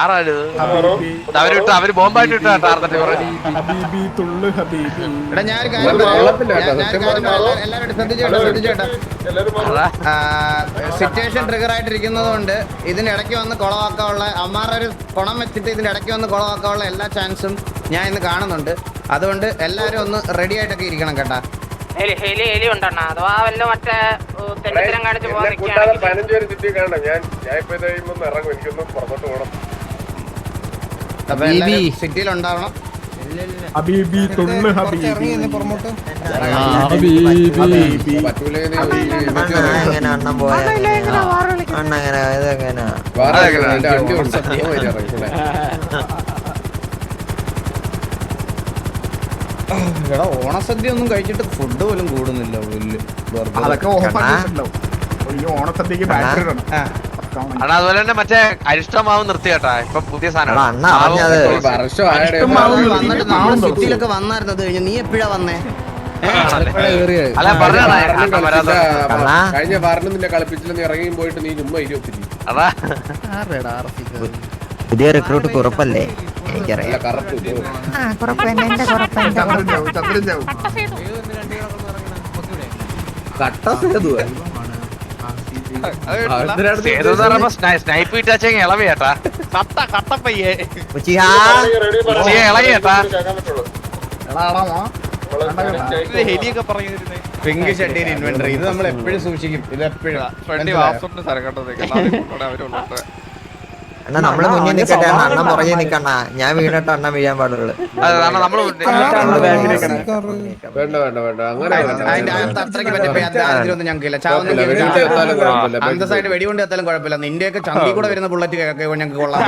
ആരാണ് ഇത്? ഹബീബി അവരിട്ട് അവർ ബോംബായിട്ട് ഇട്ടാ ടാർഗറ്റ് പറഞ്ഞു ഹബീബി തുള്ളു ഹബീബി. എടാ ഞാൻ ഒരു കാര്യം പറയാം. എല്ലാവരും ശ്രദ്ധിച്ചോട്ടെ ശ്രദ്ധിച്ചോട്ടെ. സിറ്റുവേഷൻ ട്രിഗർ ആയിട്ടിരിക്കുന്നത് കൊണ്ട് ഇതിനിടയ്ക്ക് വന്ന് കുളവാക്കാനുള്ള അമ്മാരുടെ ഒരു പണം വെച്ചിട്ട് ഇതിനിടയ്ക്ക് വന്ന് കുളവാക്കാനുള്ള എല്ലാ ചാൻസും ഞാൻ ഇന്ന് കാണുന്നുണ്ട്. അതുകൊണ്ട് എല്ലാവരും ഒന്ന് റെഡി ആയിട്ടൊക്കെ ഇരിക്കണം കേട്ടാ. ഹെലി ഹെലി ഉണ്ടോ ഉണ്ടെണ്ണ? അഥവാ വല്ല മറ്റേ പതിനഞ്ചു കാണിച്ച് പോകാൻ നിൽക്കുകയാണെങ്കിൽ പതിനഞ്ച് പേര് ചുറ്റി കാണണം. ഞാൻ ഞാൻ ഇപ്പൊ ഇതായി ഇറങ്ങും. എനിക്കൊന്ന് പുറത്തോട്ട് പോകണം അപ്പൊ എല്ലാവരും സിറ്റിയിൽ ഉണ്ടാവണം ഹബീബി തുള്ളു ഹബീബി. എടാ ഓണസദ്യ ഒന്നും കഴിച്ചിട്ട് ഫുഡ് പോലും കൂടുന്നില്ല. അതൊക്കെ ഓണസദ്യക്ക് ബാറ്ററി. അണ്ണാ അതുപോലെ തന്നെ മറ്റേ അരിഷ്ടമാവ് നിർത്തി കേട്ടാ. ഇപ്പൊ പുതിയ സാധനം. അണ്ണ കഴിഞ്ഞ് നീ എപ്പോഴാ വന്നേ? അല്ല പറഞ്ഞാ കഴിഞ്ഞ വാറിന് നിന്നെ കളിപ്പിച്ചില്ലെന്ന് നീ ഇറങ്ങിയും പോയിട്ട് നീ ചുമ്മാ ഇരുപത്തി അതാ. പുതിയ റിക്രൂട്ട് കുറപ്പല്ലേ എനിക്കറിയാം. സേതു പറയുമ്പോ സ്നൈപ്പ് ഇട്ടാച്ചെങ്കിൽ ഇളവി കത്ത ഇളകി എടാ മോൻ. പിങ്ക് ഷട്ടിയിൽ ഇൻവെന്ററി ഇത് നമ്മൾ എപ്പോഴും സൂക്ഷിക്കും. ഇത് എപ്പോഴും അണ്ണ നമ്മൾ മുന്നിൽ നിക്കട്ടെ അണ്ണ അണ്ണൻ പുറകെ നിക്കണ്ണ. ഞാൻ വീണിട്ട് അണ്ണ വീഴാൻ പാടുള്ളൂ. അത് കാരണം നമ്മൾ വേണ്ട വേണ്ട വേണ്ട. അങ്ങനെ വേണ്ട. അതിന്റെ അകത്ത് അത്രയ്ക്ക് പറ്റിയ അതിലൊന്നും ഞങ്ങൾക്കില്ല കുഴപ്പമില്ല, വെടികൊണ്ട് എത്താലും കുഴപ്പമില്ല. അന്തസ്സായിട്ട് വെടികൊണ്ട് എത്താലും കുഴപ്പമില്ല. നിന്റെയൊക്കെ ചന്തി കൂടെ വരുന്ന ബുള്ളറ്റ് കേൾക്കുമ്പോൾ ഞങ്ങൾക്ക് കൊള്ളാം.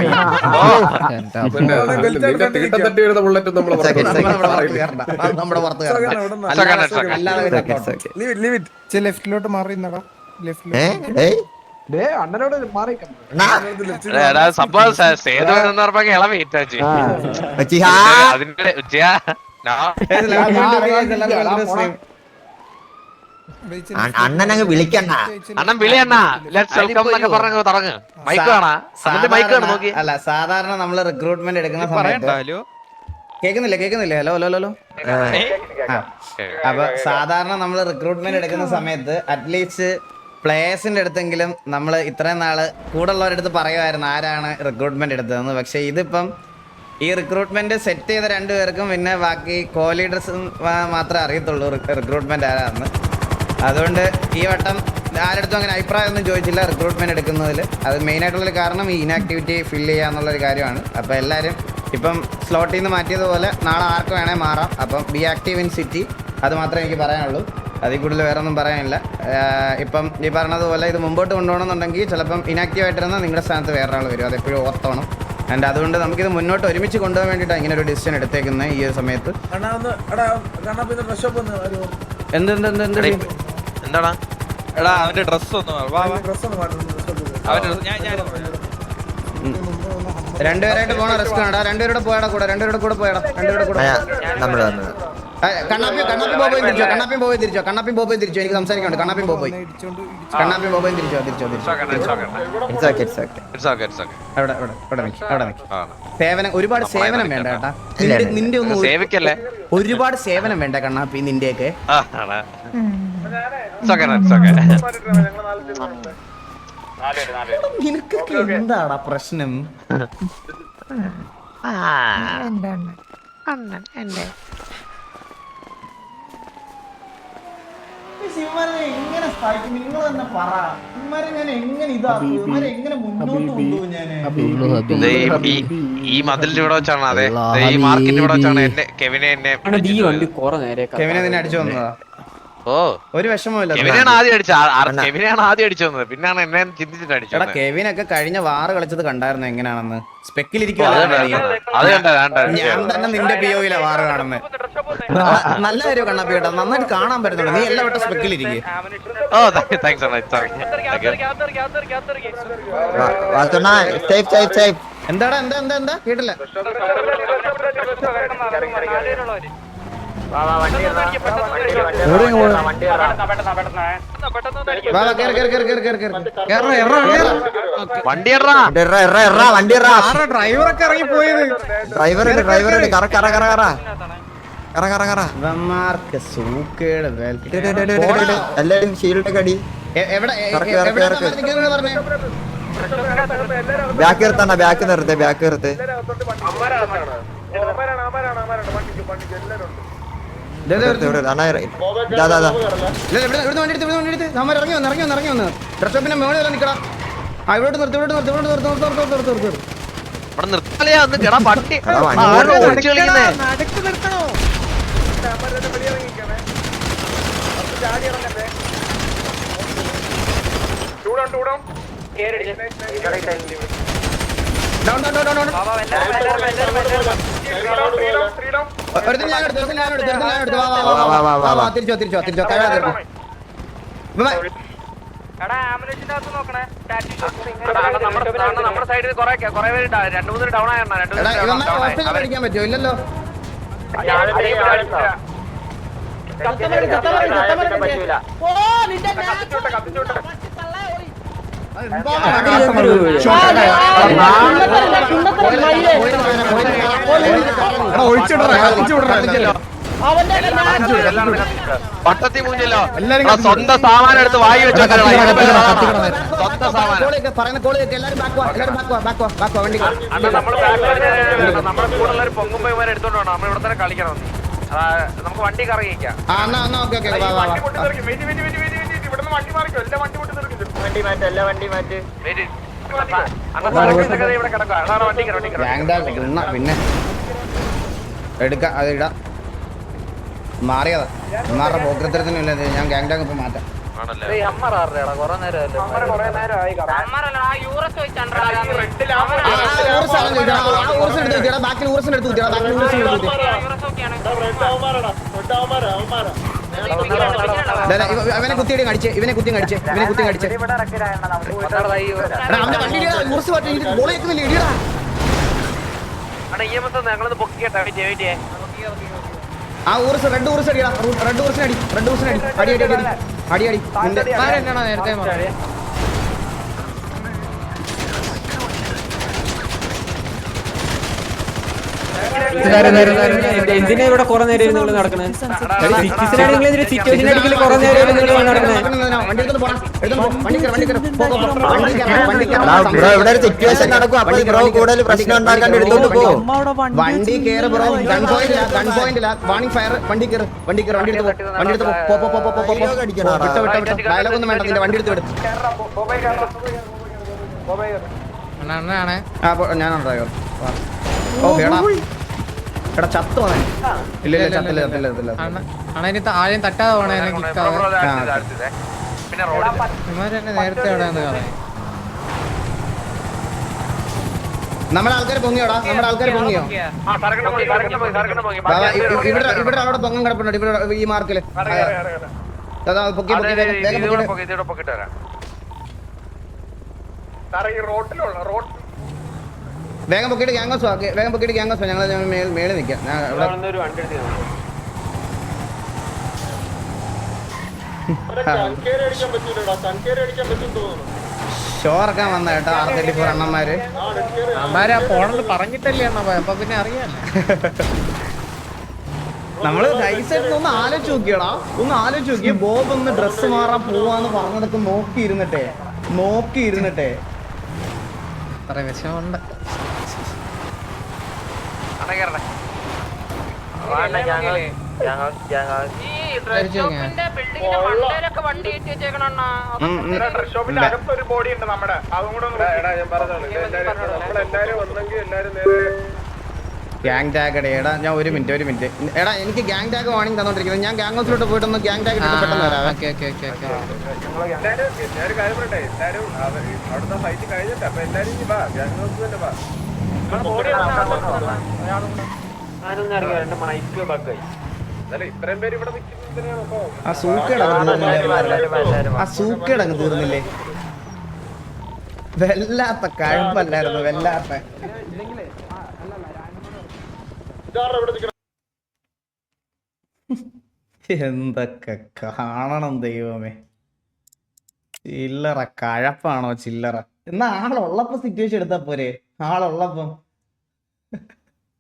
വരുന്ന ബുള്ളറ്റ് നമ്മൾ നമ്മുടെ. പുറത്ത്. അല്ലാതെ. ലെഫ്റ്റിലോട്ട് മാറി ഏയ്. അണ്ണനോട് മാറി സംഭവം സേതു എന്ന് ഇളവി അതിന്റെ ഉച്ചയാ. അണ്ണൻ അങ്ങ് വിളിക്കണ്ണ. അണ്ണൻ വിളി അണ്ണാ. ലെറ്റ്സ് വെൽക്കം എന്നൊക്കെ പറഞ്ഞു തുടങ്ങ്. മൈക്ക് കാണാ അതിന്റെ മൈക്ക് കാണാ നോക്കി? അല്ല സാധാരണ നമ്മൾ റിക്രൂട്ട്മെന്റ് എടുക്കുന്ന സമയത്ത് കേക്കുന്നില്ല കേക്കുന്നില്ല ഹലോ ഹലോ ഹലോ. അപ്പൊ സാധാരണ നമ്മൾ റിക്രൂട്ട്മെന്റ് എടുക്കുന്ന സമയത്ത് അറ്റ്ലീസ്റ്റ് പ്ലേയേഴ്സിന്റെ അടുത്തെങ്കിലും നമ്മൾ ഇത്രയും നാൾ കൂടെ ഉള്ളവരടുത്ത് പറയുമായിരുന്നു ആരാണ് റിക്രൂട്ട്മെന്റ് എടുത്തതെന്ന്. പക്ഷേ ഇതിപ്പം ഈ റിക്രൂട്ട്മെന്റ് സെറ്റ് ചെയ്ത രണ്ടുപേർക്കും പിന്നെ ബാക്കി കോ മാത്രമേ അറിയത്തുള്ളൂ റിക്രൂട്ട്മെന്റ് ആരാന്ന് അതുകൊണ്ട് ഈ വട്ടം ആരടുത്തും അങ്ങനെ അഭിപ്രായമൊന്നും ചോദിച്ചില്ല റിക്രൂട്ട്മെന്റ് എടുക്കുന്നതിൽ അത് മെയിനായിട്ടുള്ളൊരു കാരണം ഈ ഇനാക്ടിവിറ്റി ഫില്ല് ചെയ്യുക എന്നുള്ളൊരു കാര്യമാണ്. അപ്പോൾ എല്ലാവരും ഇപ്പം സ്ലോട്ടിൽ നിന്ന് മാറ്റിയതുപോലെ നാളെ ആർക്ക് വേണേൽ മാറാം. അപ്പം ബി ആക്റ്റീവ് ഇൻ സിറ്റി അത് മാത്രമേ എനിക്ക് പറയാനുള്ളൂ. അതിൽ കൂടുതൽ വേറെ ഒന്നും പറയാനില്ല ഇപ്പം ഈ പറഞ്ഞതുപോലെ ഇത് മുമ്പോട്ട് കൊണ്ടുപോകണമെന്നുണ്ടെങ്കിൽ ചിലപ്പം ഇനാക്റ്റീവ് ആയിട്ടിരുന്ന നിങ്ങളുടെ സ്ഥാനത്ത് ആൾ വരും. അതെപ്പോഴും ഓർത്തോണം. ആൻഡ് അതുകൊണ്ട് നമുക്കിത് മുന്നോട്ട് ഒരുമിച്ച് കൊണ്ടുപോകാൻ വേണ്ടിയിട്ടാണ് ഇങ്ങനെ ഒരു ഡിസിഷൻ എടുത്തേക്കുന്നത് ഈ ഒരു സമയത്ത്. എന്ത് എന്ത് എന്ത് എന്ത്? എന്താടാ? എടാ അവന്റെ ഡ്രസ് ഒന്ന് വാ, വാ. അവന്റെ dress- ഞാൻ ഞാൻ രണ്ടുപേരായിട്ട് പോണ റിസ്ക് ആണ് രണ്ടുപേരുടെ പോയടാ കൂടെ രണ്ടുപേരുടെ കൂടെ പോയടാ. രണ്ടുപേരുടെ കൂടെ കണ്ണാപ്പി കണ്ണാപ്പി ബോബോയും തിരിച്ചോ? കണ്ണാപ്പി ബോബോയും തിരിച്ചോ? കണ്ണാപ്പി ബോബോയും തിരിച്ചോ? എനിക്ക് സംസാരിക്കാനുണ്ട്. കണ്ണാപ്പി ബോബോയ്. കണ്ണാപ്പി ബോബോയും തിരിച്ചോ? തിരിച്ചോ? തിരിച്ചോ? It's it's okay it's okay it's okay അവിടെ അവിടെ അവിടെ നിൽക്ക് അവിടെ നിൽക്ക് സേവനം ഒരുപാട് സേവനം വേണ്ട കേട്ടാ. നിന്റെ നിന്റെ ഒന്നും സേവിക്കല്ലേ? ഒരുപാട് സേവനം വേണ്ട കണ്ണാപ്പി നിന്റെയൊക്കെ. നിനക്കൊക്കെ എന്താടാ പ്രശ്നം? ഇവന്മാരെ എങ്ങനെ സ്ഥായിക്കും നിങ്ങൾ തന്നെ പറ. ഇവന്മാരെ ഞാൻ എങ്ങനെ ഇതാക്കും? ഇവന്മാരെ എങ്ങനെ മുന്നോട്ട് കൊണ്ടുപോകും ഞാൻ ദേ ഈ- മതിലിന്റെ ഇവിടെ വെച്ചാണ്. അതെ ഈ മാർക്കറ്റിന്റെ ഇവിടെ വെച്ചാണ് എന്നെ കെവിനെ എന്നെ കെവിനെ നിന്നെ അടിച്ചു വന്നതാ ഓ ഒരു വിഷമമില്ല കെവിനാണ് ആദ്യം അടിച്ചത് കെവിനാണ് ആദ്യം അടിച്ചു വന്നത് പിന്നാണ് എന്നെ ചിന്തിച്ചിട്ട് അടിച്ചു എടാ വന്നത്. കെവിനൊക്കെ കഴിഞ്ഞ വാറ് കളിച്ചത് കണ്ടായിരുന്നു എങ്ങനെയാണെന്ന് സ്പെക്കിൽ അത് അത് കണ്ടത് കണ്ടത് ഞാൻ തന്നെ നിന്റെ പി ഒയിലെ വാറ് കാണുന്നത് നല്ല കാര്യം കണ്ണാപ്പി കേട്ടോ നന്നായിട്ട് കാണാൻ പറ്റുന്നുണ്ട് നീ എല്ലാ വട്ടം സ്പെക്കിലിരിക്കും ഓ താങ്ക്സ് വാസണ്ണ സേഫ് സേഫ് സേഫ് എന്താടാ എന്താ എന്താ എന്താ കേട്ടില്ല ഡ്രൈവറൊക്കെ ഇറങ്ങി പോയത്? ഡ്രൈവർ ഉണ്ട് ഡ്രൈവർ ഉണ്ട്. കറ കറ കറ കറ. കറ കറ കറ. ഇവന്മാർക്ക് സൂക്കേട് വേൽ. ഇട്, ഇട്, ഇട്, ഇട്, ഇട്, ഇട്. എല്ലാരും ഷീൽഡ് അടി? ബാക്ക് നിർത്തണ്ട ബാക്ക് നിർത്തേ ബാക്ക് നിർത്ത്. അമ്മാരാണ് അമ്മാരാണ് നിർത്ത്, ഇവിടെ, എല്ലാരും ഇറ- ഇതാ, ഇറങ്ങി. വന്ന് ഇറങ്ങി വന്ന് ഇറങ്ങി വന്ന്. ഡ്രസ് ഷോപ്പിന്റെ മേളിൽ വരെ നിൽക്കടാ ആ ഇവിടെ നിർത്തി ഇവിടെ നിർത്തി ഇവിടെ നിർത്തി നിർത്തി നിർത്തി നിർത്തി നിർത്തി നിർത്തി. ഇവിടെ നിർത്തലയാ ഒന്ന് കേടാ നിർത്ത്. ഓടിച്ചു കളിക്കുന്നേ down down down down down ഒരുത്തൻ ഞാൻ എടുത്തു ഒരുത്തൻ ഞാൻ എടുത്തു ഒരുത്തൻ ഞാൻ എടുത്തു. വാ വാ വാ വാ വാ വാ വാ തിരിച്ചോ തിരിച്ചോ തിരിച്ചോ. കഴിയാ തീർക്കും പഠിക്കാൻ പറ്റുമോ? ഇല്ലല്ലോ. എടാ ഒഴിച്ചിടറ കത്തിച്ചു വിടറ എല്ലാരും. പട്ടത്തി ആ, സ്വന്തം സാമാനം എടുത്ത് വായി വെച്ചോ. സ്വന്തം സാമാനം നമ്മൾ നമ്മുടെ കൂടെ ഉള്ളവർ പൊങ്ങുമ്പോ ഇവരെ എടുത്തോണ്ട് നമ്മൾ ഇവിടെ തന്നെ കളിക്കണം നമുക്ക് വണ്ടി കറങ്ങിക്കാം വണ്ടി എന്നാ എന്നാ ഓക്കെ ഓക്കെ വാ വാ വാ വണ്ടി കിടക്കാം അതാണ് വണ്ടി കയറി വണ്ടി മാറ്റ് ഗ്യാങ് വണ്ടി മാറ്റ്. പിന്നെ. എടുക്കാം അത് ഇടാം. മാറിയതാ. ഇമാരുടെ പോക്കരത്തരത്തിനില്ല ഞാൻ ഗാങ്ടാങ് ഇപ്പൊ. മാറ്റാം ബാക്കിൽ ഇവനെ കുത്തിയടി കടിച്ച് ഇവനെ കുത്തി കടിച്ച് ഇവനെ കുത്തി കടിച്ച്. അവന്റെ വണ്ടി ഇടിയടാ. ഊർസ് പറ്റി ബോൾ വെക്കുന്നില്ല ഇടിയടാ ആ ഊർസ് റെഡ് ഊർസ് അടിയടാ റെഡ് ഊർസിനടി അടി റെഡ് ഊർസിനടി അടി. അടി അടി അടി അടി. അടി നിന്റെ നേരത്തെ എന്തിനാ ഇവിടെ കുറെ നേരം നിങ്ങൾ നടക്കുന്നത് സിറ്റുവേഷൻ അടിക്കൽ കുറെ നേരം നിങ്ങൾ നടക്കുന്നത് നടക്കണേ വണ്ടി പോടാ എടുത്ത് വണ്ടി കയറി വണ്ടി കയറി പോ, പോ, പോ. വണ്ടി കയറി വണ്ടി എടാ, ബ്രോ ഇവിടെ ഒരു സിറ്റുവേഷൻ നടക്കും. അപ്പൊ ബ്രോ കൂടുതൽ പ്രശ്നം ഉണ്ടാക്കാൻ എടുത്തോണ്ട് പോ. വണ്ടി കേറ് bro. Gun point gun point warning fire വണ്ടി കേറ് വണ്ടി കേറ് വണ്ടി എടുത്ത് പോ. വണ്ടി എടുത്ത് പോ. പോ പോ പോ പോ? വിട്ടോ വിട്ടോ വിട്ടോ. ഡയലോഗ് ഒന്നും വേണ്ട നിന്റെ. വണ്ടി എടുത്ത് വിടും. ഞാനാണ് ഡ്രൈവർ ഓ എടാ എടാ ചത്ത് പോണേ ഇല്ല ഇല്ല ചത്തില്ല ചത്തില്ല ചത്തില്ല അണ്ണ ഇനി ആരെയും തട്ടാതെ പോണേ തന്നെ നേരത്തെ എവിടെയാന്ന് പറയാം നമ്മുടെ ആൾക്കാർ പൊങ്ങിയോടാ നമ്മുടെ ആൾക്കാർ പൊങ്ങിയോ ഇവിടെ ഇവിടെ അവിടെ പൊങ്ങം കിടപ്പുണ്ട് ഇവിടെ ഈ മാർക്കിൽ അതാ പൊക്കി പൊക്കി വേഗം പൊക്കി പൊക്കിട്ട് വരാം വേഗം പൊക്കിയിട്ട് ഗ്യാങ്ങോസ് വാ വേഗം പൊക്കിയിട്ട് ഗ്യാങ്ങോസ് ഞങ്ങൾ ഞങ്ങൾ മേളിൽ നിൽക്കാം. ഞാൻ ഇവിടെ ഷോ ഇറക്കാൻ വന്ന കേട്ടോ ആർ തേർട്ടി ഫോർ അണ്ണന്മാര്. ആ ഫോണിൽ പറഞ്ഞിട്ടല്ലേ അപ്പൊ പിന്നെ അറിയാം. നമ്മൾ നൈസായിട്ട് ഒന്ന് ആലോചിച്ച് നോക്കിയടാ. ഒന്ന് ആലോചിച്ച് നോക്കിയ. ബോബ് ഒന്ന് ഡ്രസ്സ് മാറാൻ പോവാന്ന് പറഞ്ഞിടത്ത് നോക്കി ഇരുന്നിട്ടെ നോക്കി ഇരുന്നിട്ടെ അത്ര വിഷമുണ്ട് അണ്ണ കയറണേ ഈ ഡ്രസ് ഷോപ്പിന്റെ ബിൽഡിങ്ങിന്റെ മണ്ടയിലൊക്കെ വണ്ടി കയറ്റി വെച്ചേക്കണ ഉം, ഒരു ബോഡി ഉണ്ട് നമ്മുടെ. അതും കൂടെ ഒന്ന് ഗ്യാങ് ടാഗ് എടാ എടാ ഞാൻ ഒരു മിനിറ്റ് ഒരു മിനിറ്റ് എടാ എനിക്ക് ഗ്യാങ് ടാഗ് വാണിംഗ് തന്നോണ്ടിരിക്കുന്നത് ഞാൻ ഗ്യാങ് ഹൗസിലോട്ട് പോയിട്ടൊന്ന് ഗ്യാങ് ടാഗ് ഇട്ടിട്ട് പെട്ടെന്ന് വരാം ഓക്കെ ഓക്കെ ഓക്കെ ഓക്കെ. എല്ലാവരും ഞാനൊരു കാര്യം പറയട്ടെ എല്ലാരും അവ- അവിടുത്തെ ഫൈറ്റ് കഴിഞ്ഞിട്ട്. അപ്പൊ വാ. ഗ്യാങ് ഹൗസ് തന്നെ വാ. ആ സൂക്കേടങ്ങ് തീർന്നില്ലേ? വല്ലാത്ത കഴമ്പല്ലായിരുന്നു വല്ലാത്ത. എന്തൊക്കെ കാണണം ദൈവമേ. ചില്ലറ കഴപ്പാണോ ചില്ലറ? എന്നാ ആളുള്ളപ്പോ സിറ്റുവേഷൻ എടുത്താ പോരെ. ആളുള്ളപ്പം